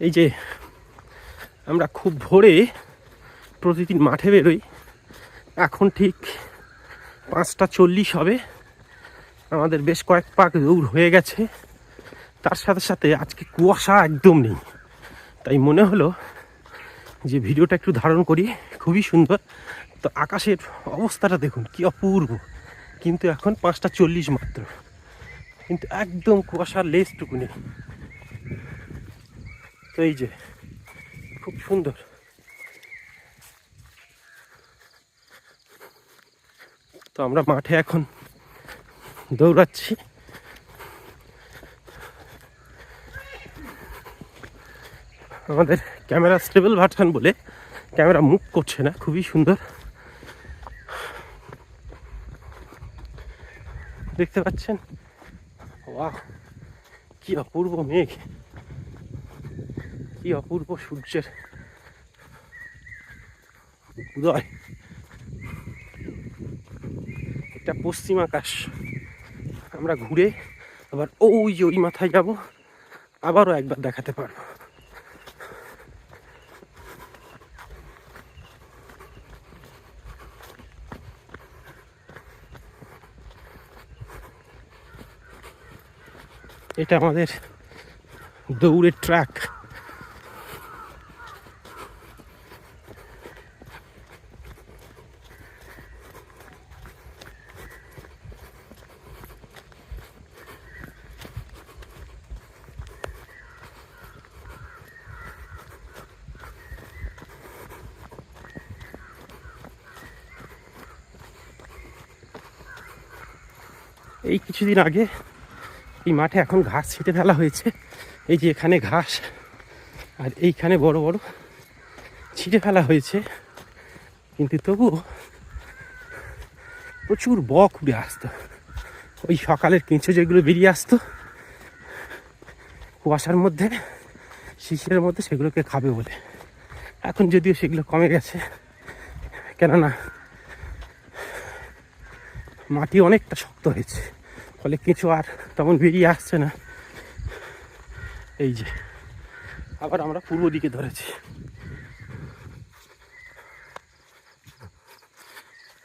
এই যে আমরা খুব ভোরে প্রতিদিন মাঠে বেরোই। এখন ঠিক পাঁচটা চল্লিশ হবে। আমাদের বেশ কয়েক পাক দৌড় হয়ে গেছে। তার সাথে সাথে আজকে কুয়াশা একদম নেই। তাই মনে হলো যে ভিডিওটা একটু ধারণ করি, খুবই সুন্দর। তো আকাশের অবস্থাটা দেখুন, কি অপূর্ব। কিন্তু এখন পাঁচটা চল্লিশ মাত্র। কিন্তু একদম কুয়াশার লেসটুকু নেই। তো এই যে, খুব সুন্দর। তো আমরা মাঠে এখন দৌড়াচ্ছি। আমাদের ক্যামেরা স্টেবল ভার্সন বলে ক্যামেরা মুভ করছে না, খুবই সুন্দর। দেখতে পাচ্ছেন? বাহ কি অপূর্ব মেঘ। কি অপূর্ব সূর্যের উদয়। এটা পশ্চিম আকাশ। আমরা ঘুরে আবার ওই যে ওই মাথায় যাব, আবারও একবার দেখাতে পারব। এটা আমাদের দৌড়ের ট্র্যাক এই কিছুদিন আগে এই মাঠে এখন ঘাস ছিটে ফেলা হয়েছে। এই যে এখানে ঘাস আর এইখানে বড় বড় ছিটে ফেলা হয়েছে। কিন্তু তবুও প্রচুর বক উড়ে আসতো। ওই সকালের কেঁচো যেগুলো বেরিয়ে আসতো, কুয়াশার মধ্যে, শিশিরের মধ্যে সেগুলোকে খাবে বলে। এখন যদিও সেগুলো কমে গেছে, কেননা মাটি অনেকটা শক্ত হয়েছে, ফলে কিছু আর তেমন বেরিয়ে আসছে না। এই যে, আবার আমরা পূর্ব দিকে ধরেছি।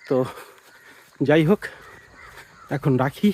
তো যাই হোক, এখন রাখি।